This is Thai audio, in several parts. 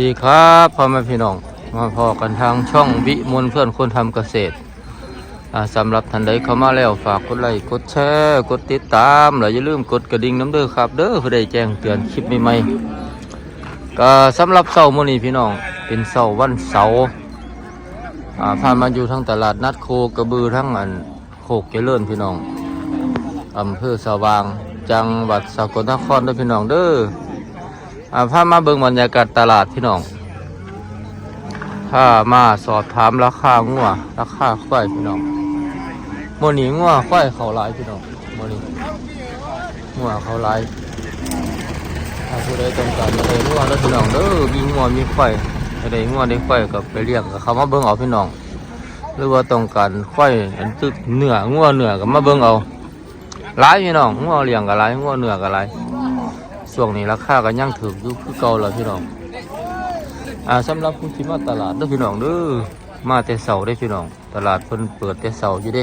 ดีครับพ่อแม่พี่น้องมาพอกันทางช่องวิมลเพื่อนคนทำเกษตรอ่าสำหรับท่านใดเข้ามาแล้วฝากกดไลค์กดแชร์กดติดตามแล้วอย่าลืมกดกระดิ่งน้ำเด้อครับ เด้อเพื่อได้แจ้งเตือนคลิปใหม่ๆก็สำหรับเสาร์มื้อนี้พี่น้องเป็นเสาร์วันเสาร์อ่าผ่านมาอยู่ทั้งตลาดนัดโคกระบือทั้งอันโคกเจริญพี่น้องอำเภอสว่าง จังหวัดสกลนครด้อพี่น้องเด้อ อ่าพามาเบิ่งบรรยากาศตลาดพี่น้องพามาสอบถามราคางัวราคาควายพี่น้องโมนี้งัวควายเขาหลายพี่น้องโมนี้งัวเขาหลายถ้าผู้ใดต้องการอะไรงัวแล้วพี่น้องเด้อมีงัวมีควายอะไรงัวได้ควายกับไปเลี้ยงกับเขามาเบิ่งเอาพี่น้องหรือว่าต้องการควายอันตึกเหนืองัวเหนือก็มาเบิ่งเอาหลายพี่น้องงัวเลี้ยงก็หลายงัวเหนือก็หลาย ช่วงนี้ราคาก็ยังถึกอยู่คือเก่าแล้วพี่น้องอ่าสำหรับผู้ที่มาตลาดเด้อพี่น้องเด้อมาแต่เสาได้พี่น้อง ตลาดเพิ่นเปิดแต่เสาอยู่เด้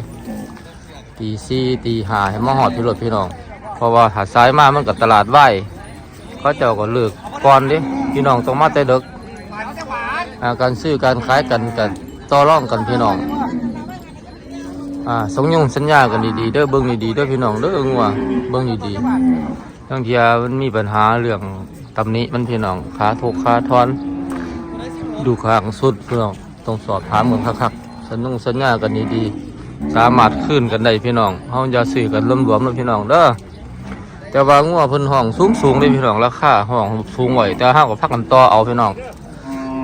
ตีสี่ตีห้าให้มาหอดพี่รถพี่น้อง เพราะว่าหาซ้ายมามันกับตลาดไหวเขาเจ้าก็เลิกก่อนเดิพี่น้องต้องมาแต่ดึกอ่าการซื้อการขายกันกันต่อรองกันพี่น้องอ่าสงยงสัญญากันดีๆเด้อเบิ่งดีๆเด้อพี่น้องเด้องัวเบิ่งดีๆ บางทีมันมีปัญหาเรื่องตำหนิมันพี่น้องขาถูกขาทอน ดูข้างสุดพี่น้องต้องสอบถามกันคักๆสัญญงสัญญากันดีๆสามารถขึ้นกันได้พี่น้องเฮาอย่าซื้อกันรวมๆนะพี่น้องเด้อแต่ว่างัวเพิ่นห้องสูงสูงเลยพี่น้องราคาห้องสูงไหวแต่ห้าก็พักกันต่อเอาพี่น้อง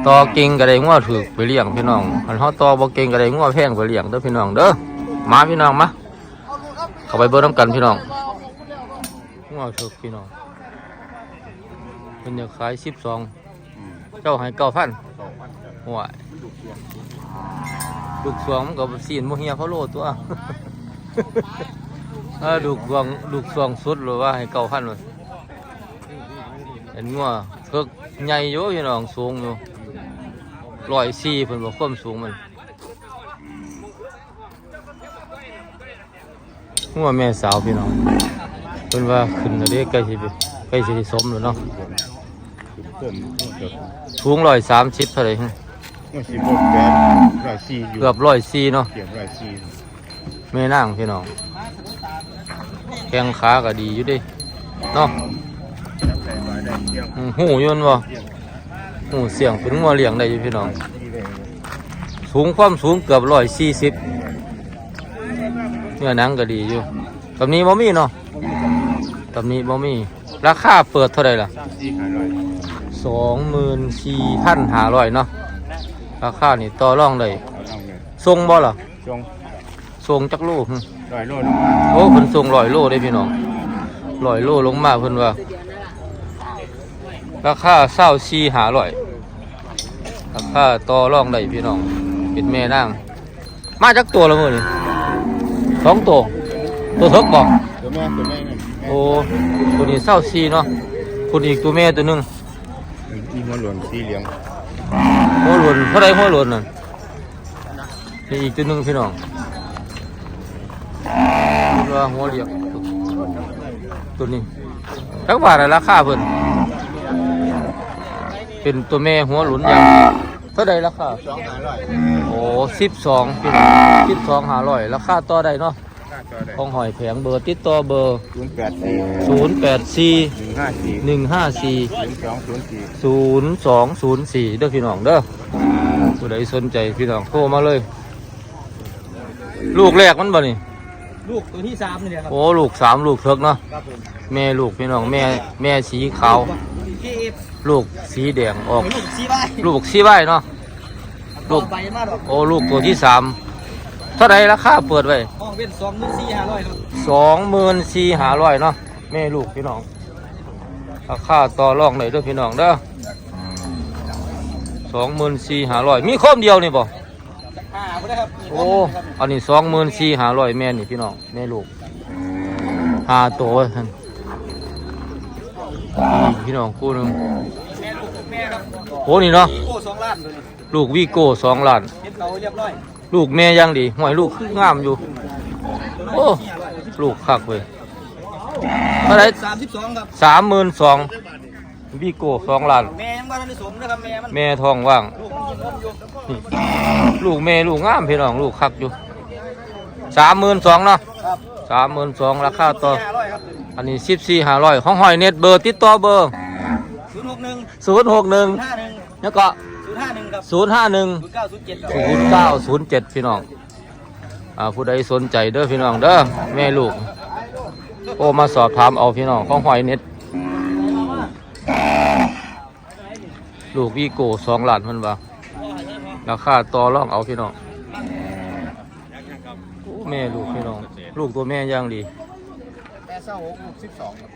ต่อเก่งก็ได้งัวถูกไปเลี้ยงพี่น้องคันเฮาต่อบ่เก่งก็ได้งัวแพงไปเลี้ยงเด้อพี่น้องเด้อมาพี่น้องมาเข้าไปเบิ่งนํกันพี่น้อง งัวถูกพี่น้องเป็นอยากขายสิบสองเจ้าให้เก้าพันหัวลูกสวงมันกับสีนโมเฮียเขาโลตัวเออลูกสวงลูกสวงสุดหรือว่าให้เก้าพันเลยเห็นงัวเพิกใหญ่อยู่พี่น้องสูงอยู่ร้อยสี่เพิ่นบอกความสูงมันงัวแม่สาวพี่น้อง เพิ่นว่าขึ้นแล้วเด้ใกล้สิไปใกล้สิได้สมแล้วเนาะเพิ่มเกือบสูงร้อยสามสิบเท่าไหร่ฮะว่าสิบหกแปดร้อยสี่อยู่เกือบร้อยสี่เนาะเกือบร้อยสี่แม่นางพี่น้องแข้งขาก็ดีอยู่เดิเนาะจับใส่ไว้ได้เที่ยงอืมหูอยนบ่หูเสียงเป็นงัวเลี้ยงได้อยู่พี่น้องที่เลยสูงความสูงเกือบร้อยสี่สิบเนื้อหนังก็ดีอยู่ตำนี้บ่มีเนาะ ตำนี้บ่มี ราคาเปิดเท่าไหร่ล่ะสามสี่ห้าร้อยสองหมื่นสี่พันห้าร้อยเนาะ ราคานี่ต่อรองได้เอาเอาเลยทรงบ่ล่ะจงทรงจักโลหึร้อยโลลงมาโอ้เพิ่นส่งร้อยโลได้พี่น้องร้อยโลลงมาเพิ่นว่า ราคาเศร้าชีหาร้อยราคาต่อรองได้พี่น้องเป็นแม่นาง มาจากตัวละมื้อนี่สองตัว ตัวเทิกบอกตัวแม่ตัวแม่นั่น โอ้ตัวนี้เศร้าชีเนาะคนอีกตัวแม่ตัวหนึงมีหัวหลวนสีเหลืองหัวหลวนเท่าไรหัวหลวนนั่นนี่อีกตัวหนึงพี่น้องคิดว่าหัวเหลียกตัวนี้จักบาทอะไรราคาเพิ่นเป็นตัวแม่หัวหลุนอย่างเท่าไรราคาสองห้าร้อยโอ้สิบสองพี่น้องสิบสองหาร้อยราคาต่อได้เนาะค่าตัวได้ ของหอยแผงเบอร์ติดต่อเบอร์ ศูนย์แปดสี่ศูนย์แปดสี่หนึ่งห้าสี่หนึ่งห้าสี่ศูนย์สองศูนย์สี่ศูนย์สองศูนย์สี่เด้อพี่น้องเด้อผู้ใดสนใจพี่น้องโทรมาเลย ลูกแรกมันบ่นี่ ลูกตัวที่สามนี่แหละครับโอ้ลูกสามลูกเทิกเนาะครับผมแม่ลูกพี่น้องแม่แม่สีขาวเคเอฟลูกสีแดงออก ลูกซีไว้ลูกสีใบเนาะ ลูกไปมาดอกโอ้ลูกตัวที่สาม เท่าไรราคาเปิดไว้ห้องเป็นสองหมื่นสี่ห้าร้อยครับสองหมื่นสี่หาร้อยเนาะแม่ลูกพี่น้องราคาต่อรองไหนเด้อพี่น้องเด้อสองหมื่นสี่หาร้อยมีคมเดียวนี่บ่ห้าก็ได้ครับโอ้อันนี้สองหมื่นสี่หาร้อยแม่นี่พี่น้องแม่ลูกห้าตัวท่านนี่พี่น้องคู่หนึงแม่ลูกแม่ครับโอ้นี่เนาะโก้สองล้านตัวนี้ลูกวีโก้สองล้านเฮ็ดเราเรียบร้อย ลูกแม่ยังดีหวยลูกคืองามอยู่ โอ้ ลูกคักเว้ยเท่าไหรสามสิบสองครับสามหมื่นสองวีโก้สองล้าน แม่ยังบ่ทันได้สมนะครับแม่มันแม่ทองว่าง ลูกมันกินนมอยู่นี่ลูกแม่ลูกงามพี่น้องลูกคักอยู่สามหมื่นสองเนาะครับสามหมื่นสองราคาต่อ ห้าร้อยครับอันนี้สิบสี่ห้าร้อยของหอยเน็ตเบอร์ติดต่อเบอร์ศูนย์หกหนึ่งศูนย์หกหนึ่งห้าหนึ่งแล้วก็ศูนย์ ห้าหนึ่งครับศูนย์ห้าหนึ่งศูนย์เก้าศูนย์เจ็ดครับศูนย์เก้าศูนย์เจ็ดพี่น้องอ่าผู้ใดสนใจเด้อพี่น้องเด้อแม่ลูกโอ้มาสอบถามเอาพี่น้องของหอยเน็ตลูกวีโก้สองล้านเพันว่าราคาต่อรองเอาพี่น้องโอ้แม่ลูกพี่น้อง ลูกตัวแม่ย่างดีแม่เศร้าหกลูกสิบสองครับ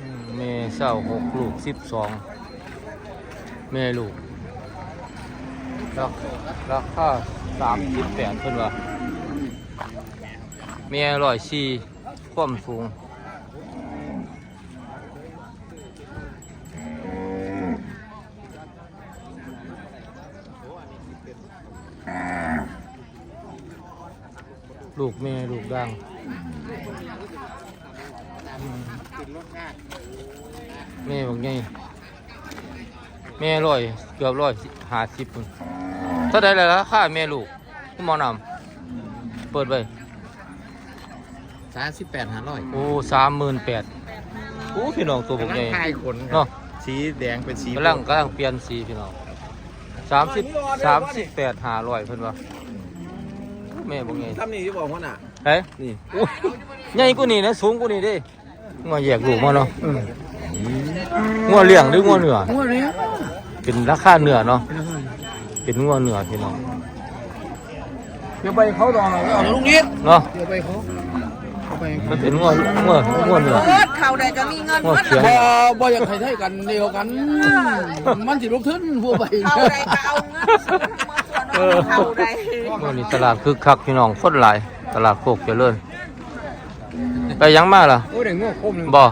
อืมแม่เศร้าหกลูกสิบสองแม่ลูก ราราคาสามสิบแปดเพิ่นว่าแม่ร้อยสี่ความสูงลูกแม่ลูกดังแม่บอกไงแม่ร้อยเกือบร้อยหาสิบพุ่น เท่าไดเลยละค่าแม่ลูกคุณหมอนำเปิดไปสามสิบแปดห้าร้อยโอ้สามหมื่นแปดโอ้พี่น้องตัวบอกไงคลายขนเนาะ สีแดงเป็นสีกำลังกำลังเปลี่ยนสีพี่น้องสามสิบสามสิบแปดหาร้อยเพิ่นว่าแม่บอกไงทำนี่ที่บอกว่าน่ะ เฮ้ยนี่โอ้ยใหญ่กว่านี้นะสูงกว่านี้เดิงัวแยกลูกมาเนาะอืมงัวเลี้ยงหรืองัวเนื้องัวเนี้ยเป็นราคาเนื้อเนาะ เป็น งัวเนื้อพี่น้องเดี๋ยวไปเขาดองเอาลูกนิดเนาะเดี๋ยวไปเขาเอาไปมันเป็นงัวงัวงัวเนื้อเบิดเขาได้ก็มีเงินงัวเบิดเขียงบ่บ่อยากให้ไทยกันเดียวกัน มันสิลงทุนพวกไปเขาได้ก็เอาเงินซื้อมาตัวน้องเขาได้งัวนี่ตลาดคึกคักพี่น้องคนหลาย ตลาดโคกเจริญไปยังมาล่ะโอ้ยได้งัวคมหนึงบ่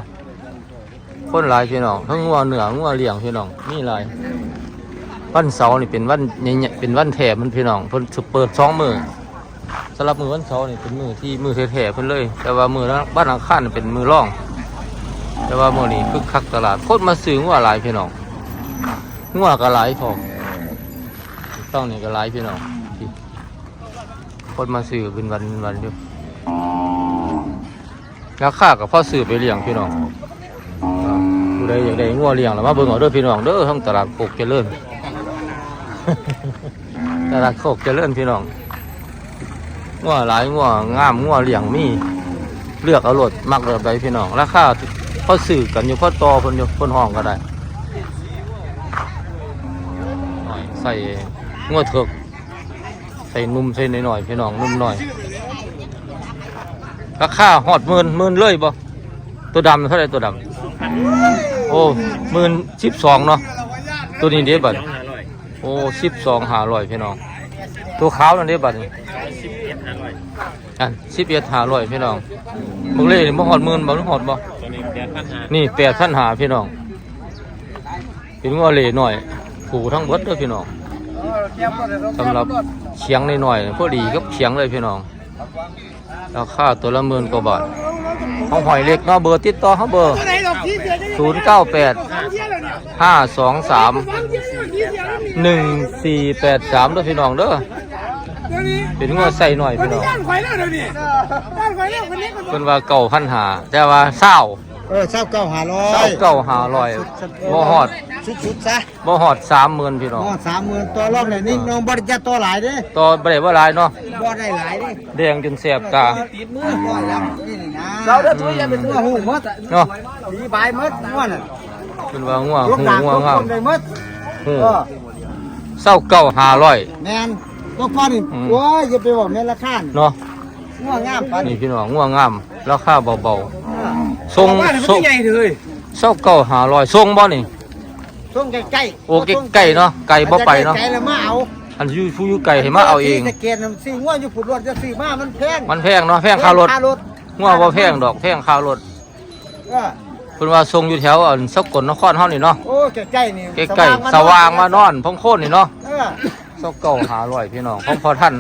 คนหลายพี่น้องทั้งงัวเนื้องัวเลี้ยงพี่น้องมีหลาย วันเสาร์นี่เป็นวันใหญ่ๆเป็นวันแถมันพี่น้องเพิ่นสิเปิดสองมือสำหรับมือวันเสาร์นี่เป็นมือที่มือแท้ๆเพิ่นเลย แต่ว่ามือบ้านอังคานเป็นมือร่อง แต่ว่ามือนี้คึกคักตลาดโคนมาซื้องัวหลายพี่น้องงัวก็หลายพอต้องนี่ก็หลายพี่น้องที่คนมาซื้อเป็นวันเป็นวันอยู่ราคาก็พอซื้อไปเลี้ยงพี่น้องอ่าผู้ใดอยากได้งัวเลี้ยงแล้วมาเบิ่งเอาเด้อพี่น้องเด้อทั้งตลาดโคกเจริญ ตลาดโคกเจริญพี่น้องงัวหลายงัวงามงัวเหลี้ยงมีเลือกเอารถมักแบบใดพี่น้องราคาพอสื่อกันอยู่พอต่อคนอยู่คนห้องก็ได้ใส่งวดเถกใส่นุ่มใส่หน่อยๆพี่น้องนุ่มหน่อยราคาหอดหมื่นหมื่นเลยบ่ตัวดำเท่าไรตัวดำโอ้หมื่นสิบสองเนาะตัวนี้เด้บัด โอ้สิบสองหาร้อยพี่น้อง ตัวขาวนั่นเด้บัดนี่อันสิบเอ็ดหาร้อยพี่น้องมึงเล่นี่บ่หอดหมื่นบ่หรือหอดบ่นี่แปดพันหาพี่น้องเป็นงัวเล่หน่อยผูทั้งเบิดเด้อพี่น้องสำหรับเชียงนหน่อยๆพอดีกับเชียงเลยพี่น้องราคาตัวละหมื่นกว่าบาทห้องหอยเล็กเนาะเบอร์ติดต่อเขาเบอร์ศูนย์เก้าแปดห้าสองสาม หนึ่งสี่แปดสามเด้อพี่น้องเด้อเป็นงัวใส่หน่อยพี่น้องข่อยแล้วเดี๋ยวนี้บ้านข่อยแล้วคนนี้ก็เพิ่นว่าเก่าพันหาแต่ว่าเศร้าเออเช้าเก้าห้าร้อเศร้ายเก่าหาลอยบ่ฮอดชุดๆซะบ่ฮอดสามหมื่นพี่น้อง อ๋อสามหมื่นตัวรอบเลยนี่น้องบริจาคตัวหลายเด้ต่อบ่ได้บ่หลายเนาะบ่ได้หลายเด้แดงจนแสบตาติดมือบ่แล้วนี่นี่นะเราเด้อตัวอย่าเป็นตัวหูหมดเนาะสีบายหมดงัวน่ะเพิ่นว่างัวลูกหูหลานงัวทุกงาคมนได้หมดหูเออ เศร้าเก่าหาร้อย แม่นตัวพ่อนี่อืม โอ้ยอย่าไปบอกแม่นราคานี่เนาะงัวงามปานนี่นี้พี่น้องงัวงามราคาเบาๆทรงบ้านมันทรงใหญ่เลยเศร้าเก่าหาร้อยทรงบ่นี่ช่วงใกล้ๆโอ้ใกล้ๆเนาะไก่บ่ไปเนาะไกลๆแล้วมาเอาอันอยู่ผู้อยู่ไก่ให้มาเอาเอง ตะเกียนน้ำซีงัวอยู่ผุดรถจะซื้อมามันแพงมันแพงเนาะแพงค่ารถค่ารถงัวบ่แพงดอกแพงค่ารถ เออ เพิ่นว่าทรงอยู่แถวอันสกลนครเฮานี่เนาะโอ้ใกล้ๆนี่ใกล้ๆสว่างมานอนพงโคนนี่เนาะเออเศร้าเก่าหาร้อยพี่น้องของพอท่าน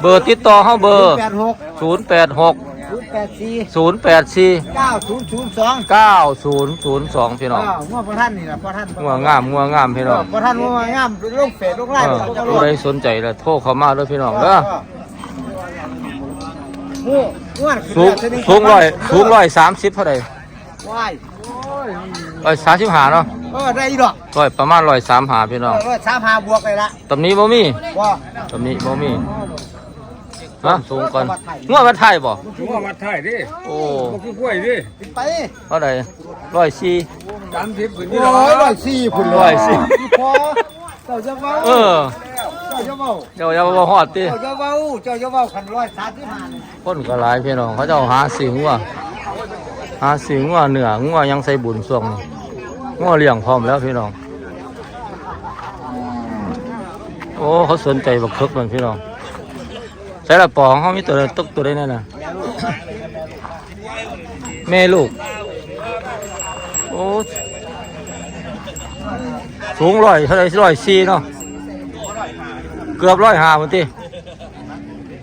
เบอร์ติดต่อเฮาเบอร์แปดหกศูนย์แปดหกสศูนย์แปดสี่ศูนย์แปดสี่เก้าศูนย์ศูนย์สองเก้าศูนย์ศูนย์สองพี่น้องอ้าวงัวพระท่านนี่แหละพระท่านงัวงามงัวงามพี่น้องพระท่านงัวงามลูกเฟดลูกไล่เออลูกกระโดผู้ดใดสนใจแล้วโทรเข้ามาเด้อพี่น้องเด้องูงูสูงสูงร้อยสูงร้อยสามสิบเท่าไหร่ ว้ายร้อยสามสิบห้าเนาะเออได้อีดอกร้อยประมาณร้อยสามหาพี่น้องเออสามหาบวกเลยละตำนี้บ่มีว่าตำนี้บ่มีฮะสูงก่อนงัววัดไทยบ่ถือว่าวัดไทยดิโอ้ก็คือกล้วยดิเป็นไปเท่าไหร่ร้อยสี่สามสิบขึ้นโอ้นี่ยหรอร้อยสี่พุ่นร้อยสี่พอเจ้าจะเว้าเออเจ้าจะเว้าเดี๋ยวอย่ามาฮอดติเจ้าจะเว้าเจ้าจะเว้าคันร้อยสามสิบห้านี่คนก็หลายพี่น้องเขาเจ้าหาสิงงัว หาสิงงัวเหนืองัวยังใส่บุญส่วงนี้งัวเลี้ยงพร้อมแล้วพี่น้อง โอ้เขาสนใจบักเคิกมันพี่น้องใส่ละปอของเขามีตัวใดตกตัวได้แน่น่ะแม่ลูก โอ้สูงร้อยเท่าไรร้อยสี่เนาะเกือบร้อยห้ามันติ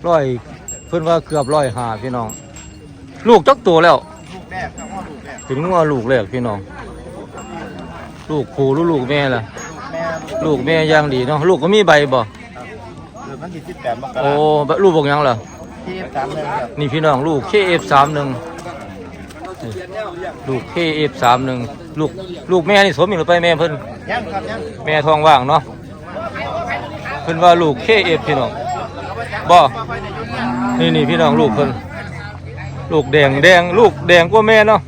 ร้อยเพิ่นว่าเกือบร้อยห้าพี่น้อง ลูกจักตัวแล้ว เป็นงัวลูกแรกพี่น้อง ลูกผูหรือลูกแม่ล่ะลูกแม่ย่างดีเนาะลูกก็มีใบบ่หรือมันสิบแปดมกโอ้บลูกบอกหยังล่ะ ที่สามเลยครับนี่พี่น้องลูก KF31 ลูก KF31 ลูกลูกแม่นี่สมอยู่หรือไปแม่เพิ่น ยังครับยังแม่ท้องว่างเนาะเพิ่นว่าลูก KF พี่น้องบ่นี่นี่พี่น้องลูกเพิ่น ลูกแดงแดงลูกแดงกว่าแม่เนาะ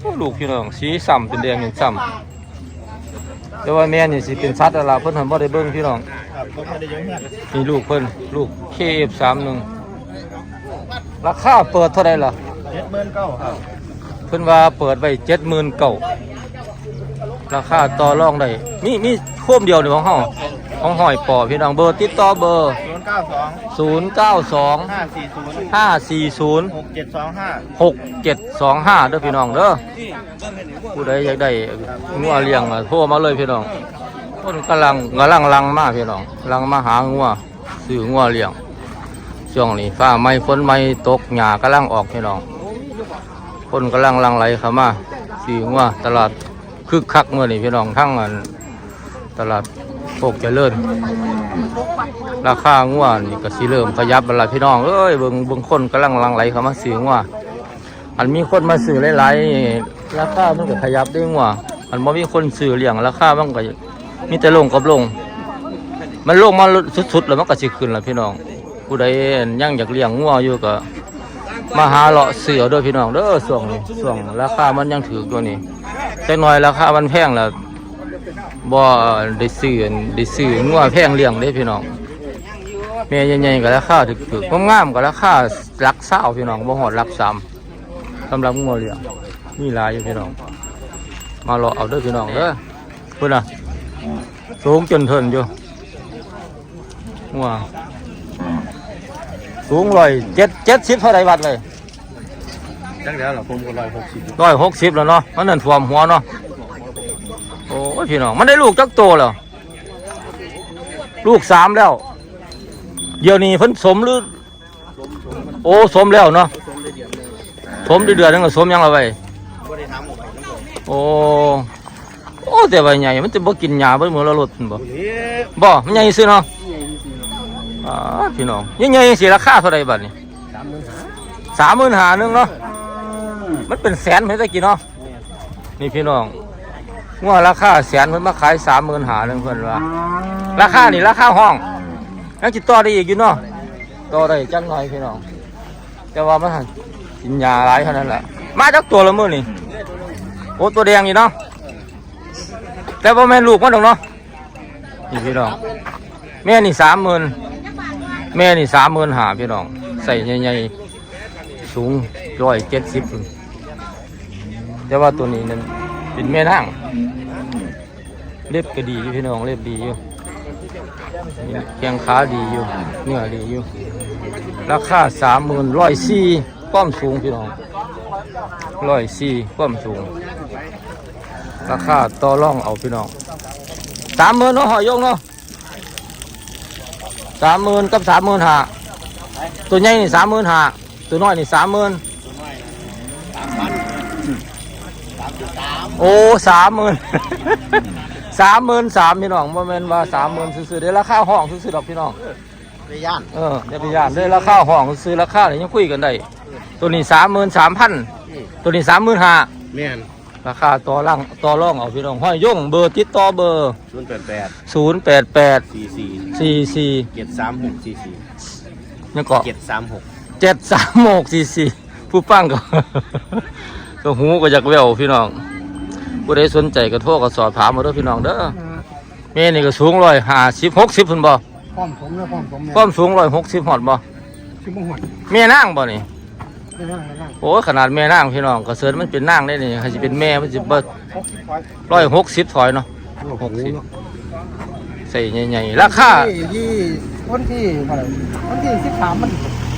โอ้ลูกพี่น้องสีซ้ำเป็นแดงอย่างซ้ำแต่ว่าแม่นี่สิเป็นสัตว์อะไรเพิ่นหันบ่ได้เบิ่งพี่น้องครับผมไม่ได้ยุ่งเนี่นลูกเพิ่นลูก KF31 ราคาเปิดเท่าไหร่ล่ะเจ็ดหมื่นเก้าครับเพิ่นว่าเปิดไว้เจ็ดหมื่นเก่าราคาต่อรองได้มีมีโคมเดียวในของเฮาของหอยปอพี่น้องเบอร์ติดต่อเบอร์ เก้าสอง0 9 2 ห้าสี่ศูนย์5 4 0 หกเจ็ดสองห้า6 7 2 5เด้อพี่น้องเด้อผู้ใดอยากได้งัวเลี้ยงอะโทรมาเลยพี่น้องคนกำลังกำลังลังมาพี่น้องลังมาหางัวซื้องัวเลี้ยงช่วงนี้ฟ้าไม่ฝนไม่ตกหญ้ากำลังออกพี่น้องคนกำลังหลังไหลเข้ามาสีงัวตลาดคึกคักเมื่อนี่พี่น้องทั้งอันตลาด โคกเจริญราคางัวนี่ก็สิเริ่มขยับบัดลพี่น้องเอ้ยเบิ่งเบิ่งคนกำลังลังไหลเข้ามาซื้องัวอันมีคนมาซื้อหลายๆราคามันก็ขยับได้งัวอันบ่มีคนซื้อเลี้ยงราคามันก็มีแต่ลงกับลง มันลงมาสุดๆแล้วมันก็สิขึ้นละพี่น้อง ผู้ใดยังอยากเลี้ยงงัวอยู่ก็มาหาเลาะเสือด้วยพี่น้องเด้อส่วงส่วงราคามันยังถือตัวนี้จักหน่อยราคามันแพงแล้ว บ่ได้ซื้อได้ซื้องัวแพงเลี้ยงเด้พี่น้องแม่ใหญ่ๆก็ราคาถูกๆงามๆก็ราคาหลักเศร้าพี่น้องบ่ฮอดหลักสามสำหรับงัวเลี้ยงมีหลายอยู่พี่น้อง มาเลาะเอาเด้อพี่น้องเด้อพุ่นน่ะสูงจนเทินอยู่งัวสูงร้อยเจ็ดเจ็ดสิบเท่าไรวัดเลยจังแล้วเหรอผมก็ร้อยหกสิบร้อยหกสิบแล้วเนาะมันนั่นท่วมหัวเนาะโอ้ย พี่น้อง มันได้ลูกจักโตแล้ว ลูกสามแล้ว เดี๋ยวนี้เพิ่นสมหรือ โอ้สมแล้วเนาะ สมเดือนๆนึงก็สมยังละไว้โอ้ โอ้แต่ว่าใหญ่ มันจะบ่กินหญ้าเบิ่มือละรถบ่บ่มันใหญ่ซื้อเนาะอ่าพี่น้องยังไงสิราคาเท่าไรบัดนี้สามหมื่นหาหนึ่งเนาะ มันเป็นแสนเหมือนตะกี้เนาะ นี่พี่น้อง งัวราคาแสนเพิ่นมาขายสามหมื่นหาหนึ่งเพิ่นว่าราคานี่ราคาห้องยังจิต่อได้อีกอยู่เนาะต่อได้จังหน่อยพี่น้องแต่ว่ามันหั่นกินยาหลายเท่านั้นแหละมาจากตัวละมื้อนี่โอ้ตัวแดงนี่เนาะแต่ว่าแม่นลูกมันดอกเนาะนี่พี่น้องแม่นี่สามหมื่นแม่นี่สามหมื่นหาพี่น้องใส่ใหญ่ๆสูงร้อยเจ็ดสิบแต่ว่าตัวนี้นั้น เป็นแม่นั่งเล็บก็ดีอยู่พี่น้องเล็บดีอยู่แข้งขาดีอยู่เนื้อดีอยู่ ราคาสามหมื่นร้อยสี่ความสูงพี่น้องร้อยสี่ความสูง ราคาต่อรองเอาพี่น้องสามหมื่นเนาะหอยยงเนาะสามหมื่นกับสามหมื่นห้าตัวใหญ่นี่สามหมื่นห้าตัวน้อยนี่สามหมื่น โอ้สามหมื่นสามหมื่นสามพี่น้องโมเมนว่าสามหมื่นซื้อๆได้ราคาห้องซื้อๆดอกพี่น้องในย่านเอออย่าไปย่านได้ราคาห้องซื้อราคาเนี่ยยังคุยกันได้ตัวนี้สามหมื่นสามพันตัวนี้สามหมื่นห้าแม่นราคาต่อร่างต่อรองเอาพี่น้องห้อยย่งเบอร์ติดต่อเบอร์ศูนย์แปดแปดศูนย์แปดแปดสี่สี่สี่สี่เจ็ดสามหกสี่สี่ยังเกาะเจ็ดสามหกเจ็ดสามหกสี่สี่ผู้ฟังก็ก็หูก็อยากแววพี่น้อง ผู้ใดสนใจก็โทรก็สอบถามมาเด้อพี่น้องเด้อเมนี่ก็สูงร้อยห้าสิบหกสิบพุ่นบ่พร้อมผมแล้วพร้อมผมความสูงร้อยหกสิบหอดบ่ชิมหวดแม่นางบ่นี่ไม่ร่างไม่ร่างโอ้ยขนาดแม่นางพี่น้องก็เสิร์ชมันเป็นนางได้นี่ใครสิเป็นแม่มันสิเบิดหกสิบร้อยร้อยหกสิบถอยเนาะ หกสิบ ใส่ใหญ่ๆราคายี่วันที่เท่าไหร่วันที่สิบสามมัน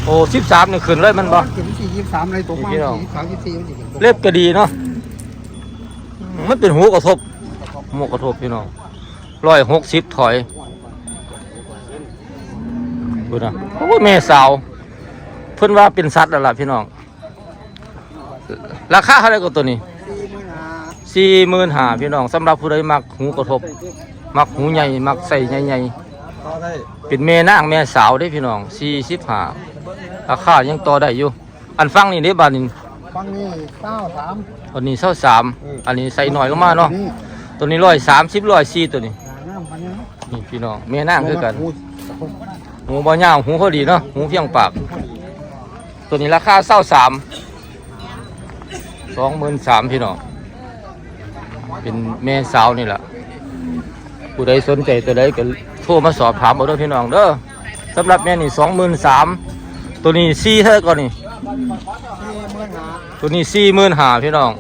โอ้สิบสามนี่ขึ้นเลยมันบ่ถึงสี่ยี่สิบสามอะไรตัวมาพี่น้องสี่สามยี่สิบสี่มันจะเห็นตัวเล็บก็ดีเนาะ มันเป็นหูกระทบหูกระทบพี่น้องร้อยหกสิบถอยดูนะโอ้แม่สาว เพิ่นว่าเป็นสัตว์แล้วล่ะพี่น้อง ราคาเท่าไรก็ตัวนี้สี่หมื่นห้าพี่น้องสำหรับผู้ใดมักหูกระทบ มักหูใหญ่ มักใส่ใหญ่ๆเป็นแม่นางแม่สาวได้พี่น้องสี่สิบห้าราคายังต่อได้อยู่ อันฟังนี่เด้บานนี้ฟังนี่เก้าสาม อันนี้เท่าสามอันนี้ใส่หน่อยก็มาเนาะตัวนี้ร้อยสามสิบร้อยสี่ตัวนี้น้ำพันนี้นี่พี่น้องแม่นางคือกันหูบ่ยาวหูพอดีเนาะหูเพียงปาก ตัวนี้ราคาเศร้าสามสองหมื่นสามพี่น้องเป็นแม่สาวนี่แหละผู้ใดสนใจตัวใดก็โทรมาสอบถามเอาเด้อพี่น้องเด้อสำหรับแม่นี่สองหมื่นสามตัวนี้สี่เท่าไหร่ก่อนนี่ ตัวนี้สี่หมื่นหาพี่น้อง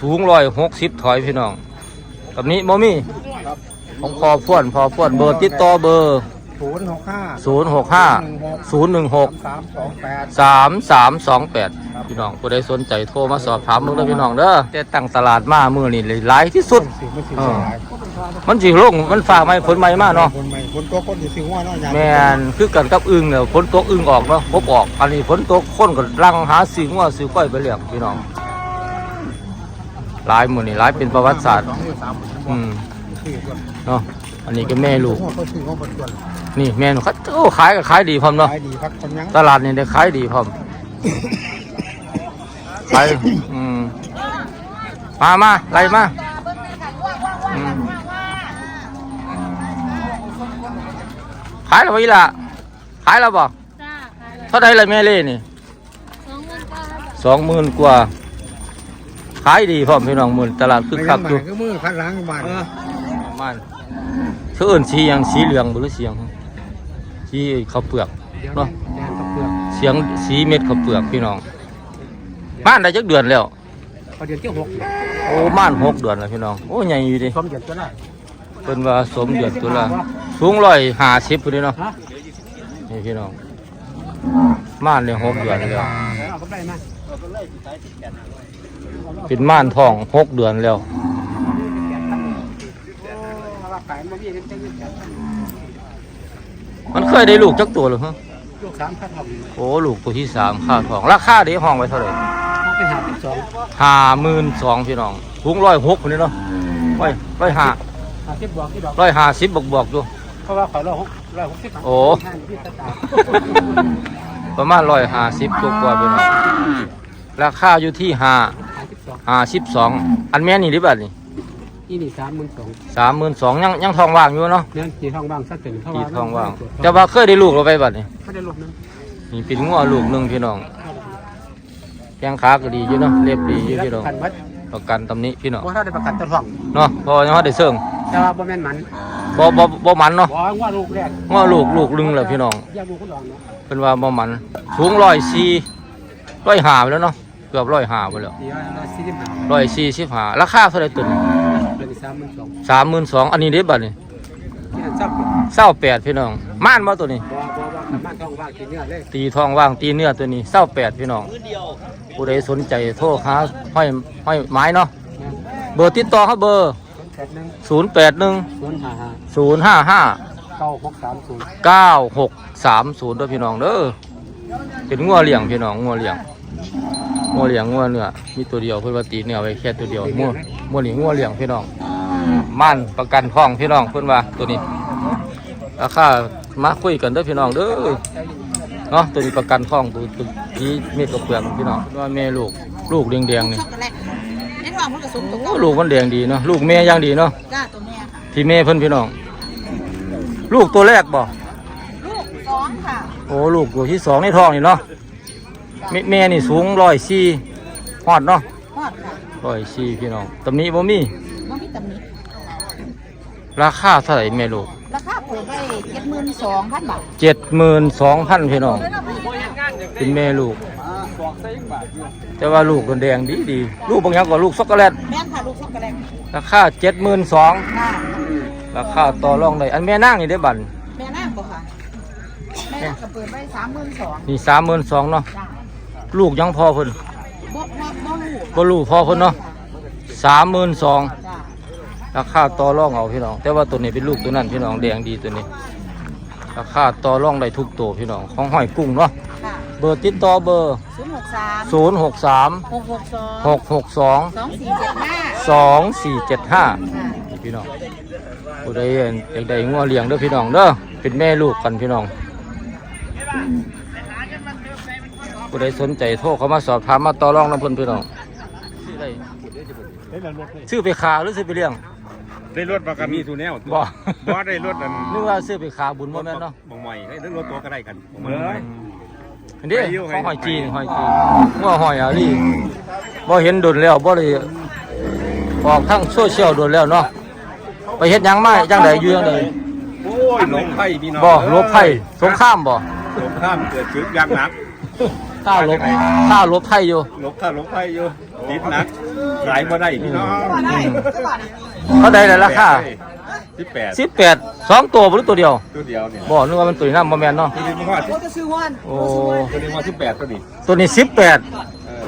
สูงร้อยหกสิบถอยพี่น้องแบบนี้บ่มีของพอพ่วนพอพ่วนเบอร์ติดต่อเบอร์ ศูนย์หกห้าศูนย์หกห้าศูนย์หนึ่งหกสามสองแปดสามสามสองแปดพี่น้องผู้ใดสนใจโทรมาสอบถามมึงเด้อพี่น้องเด้อแต่ตั้งตลาดมามือนี่เลยหลายที่สุดสิบไม่สิบเออหลายมันสิลงมันฝากไหมฝนใหม่มาเนาะคนใหม่คนตัวคนจะซื้อว่าเนาะอย่างแม่นคือกันกับอึงเนี่ยฝนตกอึงออกเนาะพบออก อันนี้ฝนตกคนก็ลังหาซื้อว่าซื้อก้อยไปเลี้ยงพี่น้องหลายมือนี่หลายเป็นประวัติศาสตร์สองหรือสามอืมซื้อก่อนเนาะอันนี้ก็แม่ลูก เขาซื้อเขาเป็นส่วนนี่แม่นเขาโอ้ขายก็ขายดีพร้อมเนาะขายดีพักคนยังตลาดนี่ได้ขายดีพร้อมขายอืมมามาไล่มาอืมขายแล้วบ่อีหล่ะขายแล้วบ่จ้าขายเลยเท่าไดล่ะแม่เล่นี่สองหมื่นเก้าสองหมื่นกว่าขายดีพร้อมพี่น้องหมื่นตลาดคึกคักอยู่ก็มือคัดล้างบ้านประมาณเธอเอื่นสีหยังสีเหลืองบ่หรือสีหยัง สีข้าวเปลือกเนาะแดนตะเพือกเสียงสีเม็ดข้าวเปลือกพี่น้องม่านได้จักเดือนแล้วพอเดือนที่หกโอ้ม่านหกเดือนแล้วพี่น้องโอ้ใหญ่อยู่ดิสมเดือนตัวไหนเป็นว่าสมเดือนตัวละสูงร้อยห้าสิบพุ่นนี่เนาะฮะนี่พี่น้องม่านเนี่ยหกเดือนแล้วเอาก็ได้มาเป็นม่านทองหกเดือนแล้วราคาไม่มีเต็มที่มันเคยได้ลูกจักตัวหรือฮะลูกสามพันหกโอ้ลูกตัวที่สามค่าทองราคาเด้ห้องไว้เท่าไหร่เขาไปหาที่สองห้าหมื่นสองพี่น้องสูงร้อยหกพุ่นนี่เนาะร้อยร้อยห้าหาที่บอกที่ดอกร้อยห้าสิบบวกบวกๆอยู่เพราะว่าเขาเราหกร้อยหกสิบโอ้ประมาณร้อยห้าสิบกว่าๆพี่น้องราคาอยู่ที่ห้าหาที่สองห้าสิบสองอันแม่นี่หรือเปล่านี่ นี่นี่สามหมื่นสองสามหมื่นสองยังยังทองว่างอยู่เนาะเนี่ยจีทองว่างสักถึงตีทองว่างแต่ว่าเคยได้ลูกเราไปบัดนี่เขาได้ลูกนึงนี่เป็นงัวลูกหนึ่งพี่น้องแข้งขาก็ดีอยู่เนาะเรียบดีอยู่พี่น้องกันวัดประกันตำหนี้พี่น้องว่าถ้าได้ประกันตัวทองเนาะเพอยังเขาได้เสิ่งแต่ว่าบ่แม่นมันบ่บ่บ่มันเนาะบอกว่าลูกแรกงัวลูกลูกหนึงแหละพี่น้องยาลูกคนรองเนาะเป็นว่าบ่มันสูงร้อยสี่ร้อยห้าไปแล้วเนาะเกือบร้อยห้าไปแล้วดีว่าเราสี่สิบห้าร้อยสี่สิบห้าราคาเท่าไหรตัวนี้เป็ นสามหมื่นสองสามหมื่นสองอันนี้เด็ดบัดนี่ที่นั่นทราบบ่เศร้าแปดพี่น้องม่านบ่ตัวนี้ บ่ว่ากับบ้านทองว่างกินเนื้อเลยตีทองว่างตีเนื้อตัวนี้เศร้าแปดพี่น้องผู้ใดสนใจโทรหาห้อยห้อยไม้เนาะเบอร์ติดต่อเขาเบอร์แปดหนึ่งศูนย์แปดหนึ่งศูนย์ห้าห้าศูนย์ห้าห้า เก้าหกสามศูนย์เก้าหกสามศูนย์ด้วยพี่น้องเด้อเป็นงัวเลี้ยงพี่น้องงัวเลี้ยง งัวเลี้ยงงัวเนื้อมีตัวเดียวเพิ่นว่าตีเนื้อไว้แค่ตัวเดียวงัวงัวนี่งัวเลี้ยงพี่น้องม่านประกันท้องพี่น้องเพิ่นว่าตัวนี้ราคามาคุยกันเด้อพี่น้องเด้อเนาะตัวนี้ประกันท้องตัวตัวนี้เม็ดกระเปลือกพี่น้องว่าแม่ลูกลูกแดงๆนี่ช็อกโกแลตไอ้ทองมันก็สูงตัวโอ้ลูกมันแดงดีเนาะลูกแม่ย่างดีเนาะจ้าตัวแม่ค่ะที่แม่เพิ่นพี่น้อง ลูกตัวแรกบ่ลูกสองค่ะโอ้ลูกตัวที่สองในท้องนี่เนาะ แม่แม่นี่สูงร้อยสี่ฮอดเนาะฮอดค่ะร้อยสี่พี่น้องตำหนี้บ่มีบ่มีตำหนิราคาเท่าไหร่แม่ลูกราคาเปิดไว้เจ็ดหมื่นสองพันบาทเจ็ดหมื่นสองพันพี่น้องเป็นแม่ลูก แต่ว่าลูกมันแดงดีดีลูกบางอย่างก็ลูกช็อกโกแลตแม่นค่ะลูกช็อกโกแลตราคาเจ็ดหมื่นสองค่ะราคาต่อรองได้อันแม่นั่งนี่ได้บันแม่นางบ่ค่ะแม่นางก็เปิดไว้สามหมื่นสองนี่สามหมื่นสองเนาะ จ้า ลูกยังพอเพิ่นบ่บ่บ่ลูกบ่ลูกพอเพิ่นเนาะสามหมื่นสองจ้าราคาต่อรองเอาพี่น้อง แต่ว่าตัวนี้เป็นลูกตัวนั้นพี่น้องแดงดีตัวนี้ ราคาต่อรองได้ทุกตัวพี่น้องของหอยกุ้งเนาะค่ะเบอร์ติดต่อเบอร์ ศูนย์หกสาม0 6 3 หกหกสอง6 6สองสี่เจ็ดห้า2 2 4 7 5พี่น้องผู้ใดอยากได้งัวเลี้ยงเด้อพี่น้องเด้อเป็นแม่ลูกกันพี่น้อง ผู้ใดสนใจโทรเข้ามาสอบถามมาต่อรองน้ำเพิ่นพี่น้องซื้อไปขาหรือซื้อไปเลี้ยง ได้รถปากกามีทูแนวบ่ บ่ได้รถอันนึกว่าซื้อไปขาบุญบ่แม่นเนาะบ่ใหม่ให้ทั้งรถตัวก็ได้กันบ่ใหม่อันนี้ไปอยู่ของหอยจีนไปหอยจีนว่าหอยอาลีบ่เห็นโดนแล้วบ่ได้ออกทั้งโซเชียลโดนแล้วเนาะไปเฮ็ดหยังมาจังไดอยู่จังไดโอ้ยหลงไผ่พี่น้องบ่ลบไผ่สงครามบ่สงครามเกิดขึ้นอยังหนัก ข้าลบข้าลบไผ่อยู่หลงข้าหลงไผ่อยู่ติดหนักหลายบ่ได้พี่น้องเขาได้แล้วราคา18 18สองตัวบ่หรือตัวเดียว ตัวเดียวเนี่ยบ่นึกว่ามันตัวนี้นำบ่แม่นเนาะตัวนี้มันว่าโอ้จะซื้อวันโอ้ตัวนี้ว่า18ตัวนี้ตัวนี้เออ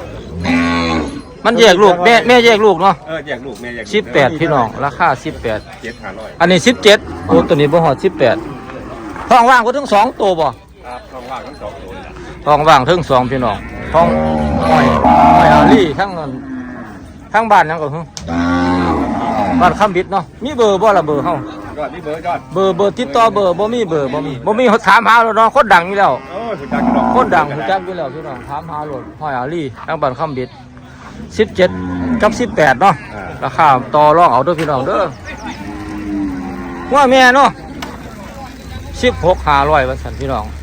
18มันแยกลูกแม่แม่แยกลูกเนาะเออแยกลูกแม่แยกลูก18พี่น้องราคา18 7,500อันนี้17โอ้ตัวนี้บ่ฮอด18ท้องว่างก็ถึงสองตัวบ่ครับทองว่างทั้งสองตัวนี่แหละ ท้องว่างถึงสองพี่น้องท้องหอยหอยอาลี่ทั้งนั้นทั้งบ้านนั่นก็คือบ้านคำบิดเนาะมีเบอร์บ่ละเบอร์เฮายอดนี่เบอร์ยอดเบอร์เบอร์ติดต่อเบอร์บ่มีเบอร์บ่มีบ่มีเขาถามหาแล้วเนาะคนดังอยู่แล้วโอ้สุดยอดพี่น้องคนดังรู้จักอยู่แล้วพี่น้องถามหาโลดหอยอาลี่ทั้งบ้านคำบิด17กับ18เนาะอ่าราคาต่อรองเอาเด้อพี่น้องเด้อว่าแม่เนาะ16 500ว่าซั่นพี่น้องเป็นว่าแม่บักเถิกใหญ่นี่เท่าไหร่บักเถิกใหญ่นี่เศร้าหกกูซื้อน้ำมันตลอด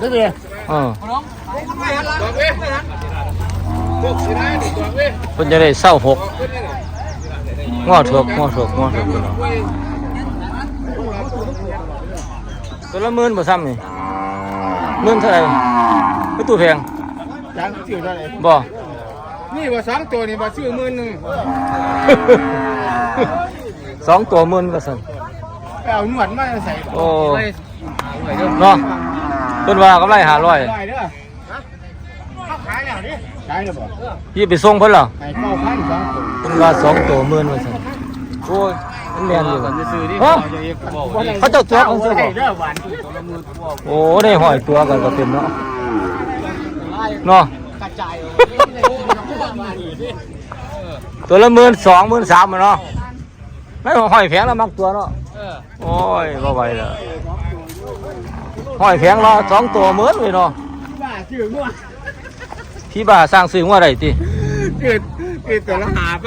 ได้ไหมเออเพิ่นจะได้เศร้าหกง้อเถิกง้อเถิกง้อเถิกพี่น้องตัวละ หมื่นบ่ซ้ำนี่หมื่นเท่าไหร่ไม่ตู้แพงจางซื้อได้เลยบ่ นี่ว่าสองตัวนี่ว่าซื้อหมื่นหนึ่งสองตัวหมื่นก็สั่นไปเอาหนวดมาใส่โอ้เนาะเพิ่นว่ากำไรห้าร้อยได้เด้อเขาขายแล้วนี่ขายแล้วบ่พี่ไปส่งเพิ่นเหรอให้เก้าพันสองตัวเพิ่นว่าสองตัวหมื่นว่าซั่นโอ้ยมันแม่นอยู่ฮะเขาเจ้าตัวของซื้อบ่เด้อหวานโอ้ได้หอยตัวกันก็เป็นเนาะ เนาะกระจายตัวละหมื่นสองหมื่นสามเนาะไม่หอยแพงแล้วมักตัวเนาะโอ้ยบ่ไหวแล้วหอยแพงเนาะสองตัวหมื่นเลยเนาะบ้าซื้องัวพี่บ้าสร้างซื้อว่าไรติเกิดเกิดตัวละหาไป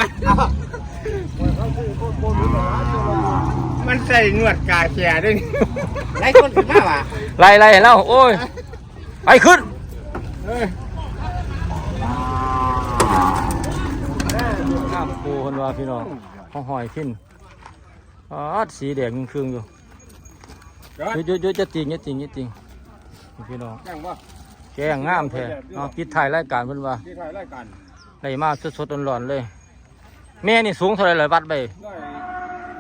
มันใส่หนวดกาแก่ด้วยนี่ไรคนขึ้นมาว่ะไล่ไล่ให้แล้วโอ้ยไปขึ้น เออ น้ำปู คนว่าพี่น้องห้องหอยขึ้นอ๋อสีแดงครึ่งๆอยู่หยุดหยุดหยุดจะจริงจะจริงจะจริงนี่พี่น้องยังบ่แกงงามแท้เนาะปิดถ่ายรายการเพิ่นว่าที่ถ่ายรายการได้มาสดๆร้อนๆเลย แม่นี่สูงเท่าไหรเลยวัดไปร้อ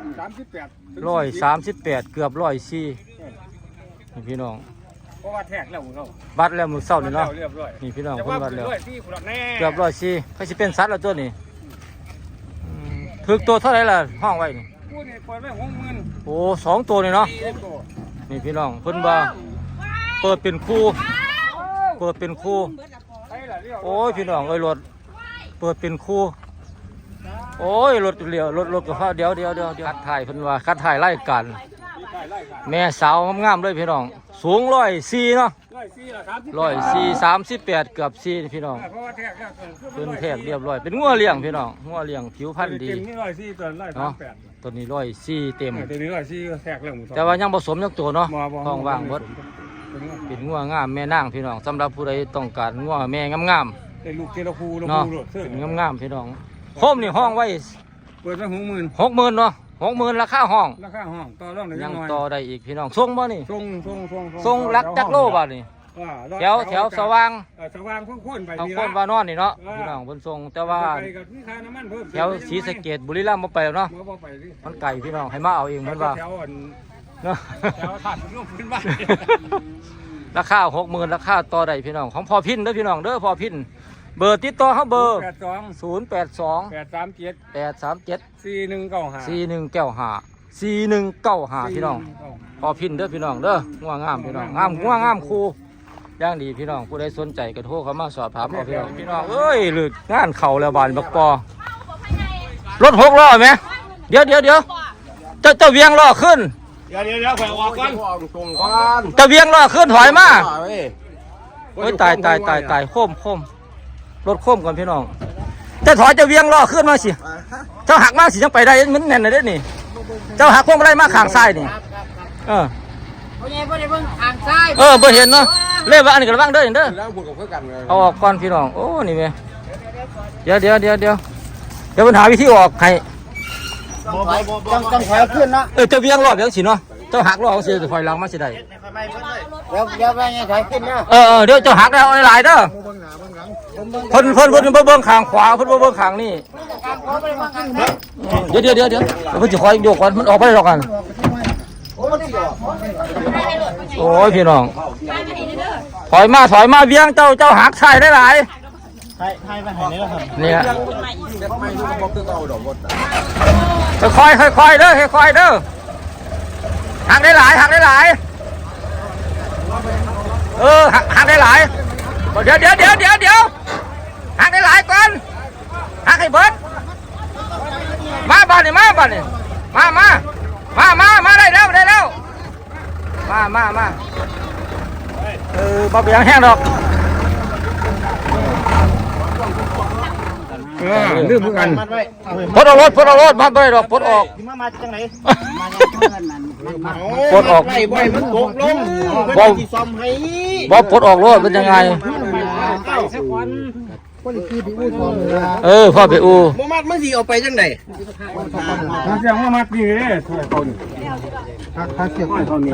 ยสามสิบแปดร้อยสามสิบแปดเกือบร้อยสี่นี่พี่น้องเพราะว่าแทกแล้วของเขาบัตรแล้วมือเศร้านี่เนาะเรียบร้อยนี่พี่น้องแต่เพิ่ว่านบัตรแล้วด้วยที่คุณแน่เกือบร้อยสี่เขาสิเป็นสัตว์แล้วตัวนี้อืม ถึกตัวเท่าไหร่ล่ะห้องไว้นี่พูดนี่เปิดไว้หกหมื่นโอ้สองตัวนี่เนาะสี่ตัวนี่พี่น้องเพิ่นว่าเปิดเป็นคู่ เปิดเป็นคู่ ใช่ละเรียกโอ้ยพี่น้องเอ้ยรถเปิดเป็นคู่ โอ้ยรถเลี้ยวรถรถกับฟ้าเดี๋ยวเดี๋ยวเดี๋ยวเดี๋ยวคัดถ่ายเพิ่นว่าคัดถ่ายไล่กันแม่สาวงามๆเลยพี่น้อง สูงร้อยสี่เนาะ ร้อยสี่ละสามสิบร้อยสี่สามสิบแปดเกือบสี่พี่น้องเพราะว่าแทกแล้วเป็นแทกเรียบร้อย เป็นงัวเลี้ยงพี่น้องงัวเลี้ยงผิวพรรณดีเต็มนี่ร้อยสี่ตัวร้อยสามเนาะแปดตัวนี้ร้อยสี่เต็มตัวนี้ร้อยสี่ก็แทกแล้วหมูสองแต่ว่ายังผสมยังตัวเนาะบ่บ่ท้องว่างเบดเป็นงัวงามแม่นางพี่น้องสำหรับผู้ใดต้องการงัวแม่งามได้ลูกเจรคูลูกๆเนาะคูโลดเสื้อเป็นงามๆพี่น้องโคมนี่ห้องไว้เปิดไว้หกหมื่นหกหมื่นเนาะ หกหมื่นราคาห้อง ราคาห้องต่อรองได้ยังน้อยต่อได้อีกพี่น้องส่งบ่นี่ทรงทรงทรงส่งรักจักโลบาทนี่ว่าแถวแถวสว่างเออสว่างคุ้นๆไปทางนี่คนละ ว่านอนนี่เนาะพี่น้องเพิ่นส่งแต่ว่าไปกับนี่ค่าน้ำมันเพิ่มแถวศรีสะเกษบุรีรัมย์บ่ไปแล้วเนาะบ่บ่ไปดิมันไกลพี่น้องให้มาเอาเองเพิ่นว่าแถวอันเนาะ แถวถาดร่วมพื้นบ้านราคาหกหมื่นราคาต่อได้พี่น้องของพ่อพินเด้อพี่น้องเด้อพ่อพิน เบอร์ติดต่อเขาเบอร์ แปดสองศูนย์แปดสองแปดสามเจ็ดแปดสามเจ็ดสี่หนึ่งเก้าห้าสี่หนึ่งเก้าห้าสี่หนึ่งเก้าห้าพี่น้อง พอพินเด้อพี่น้องเด้อง่วงงามพี่น้องงามง่วงงามครูย่างดีพี่น้องผู้ใดสนใจก็โทรเข้ามาสอบถามเอาพี่น้องพี่น้องเอ้ยหรืองานเข่าแล้วบานบักปอรถหกล้อไหมเดี๋ยวเดี๋ยวเดี๋ยวเจ้าเจ้าเวียงล้อขึ้นเดี๋ยวเดี๋ยวเดี๋ยวไปออกก่อนเจ้าเวียงล้อขึ้นถอยมาโอ้ยตายตายตายตายโค้มโค้ม รถโค้มก่อนพี่น้องเจ้าถอยเจ้าเวียงล้อขึ้นมาสิ เจ้าหักมาสิยังไปได้มันแน่นเลยเด้อนี่ เจ้าหักพวงมาลัยมาข้างซ้ายนี่ เออพ่อใหญ่พ่อได้เบิ่งทางซ้ายเออบ่เห็นเนาะเล่ว่าอันนี้ก็ระวังเด้อเด้อ แล้วพูดกับเพื่อนกันเลยเอาออกก่อนพี่น้อง โอ้ นี่แม่เดี๋ยวเดี๋ยวเดี๋ยวเดี๋ยวเดี๋ยวปัญหาวิธีออกให้ต้องต้องถอยขึ้นเนาะเออเจะเวียงรอบเดี๋ยวสิเนาะ เจ้าหักรอบสิจะถอยหลังมาสิได้ เดี๋ยวเดี๋ยวไปไงถอยขึ้นเนาะเออเออเดี๋ยวเจ้าหักแล้วเอาหลายๆเด้อ เพิ่นเพิ่นเพิ่นบ่เบิ่งข้างขวาเพิ่นบ่เบิ่งข้างนี่การขอไปมากันเดี๋ยวเดี๋ยวเดี๋ยวเดี๋ยวเพิ่นสิคอยโยกก่อนมันออกไปได้ดอกกันโอ้ยพี่น้องถอยมาถอยมาเวียงเจ้าเจ้าหักใช่ได้หลายเนี่ยค่อยค่อยๆค่อยๆเด้อค่อยๆเด้อหักได้หลายหักได้หลายเออหักหักได้หลาย เดี๋ยวเดี๋ยวเดี๋ยวเดี๋ยวเดี๋ยวหักได้หลายก่อนหักให้เบิดมาบ้านนี่มาบ้านนี่มามามามามาได้แล้วได้แล้วมามามาเออบ่เบียงแห้งดอกเออลืมเหมือนกันปลดออกรถปลดออกรถมาด้วยดอกปลดออกมามาจังไหนปลดออกไอ้บ่อยมันตกลงบ่ซ่อมให้บ่ปลดออกรถเป็นยังไง เออพ่อไปอูบ่มัดมันสิเอาไปจังได๋เสียงว่ามัดนี่เลยถ้วยเขานี่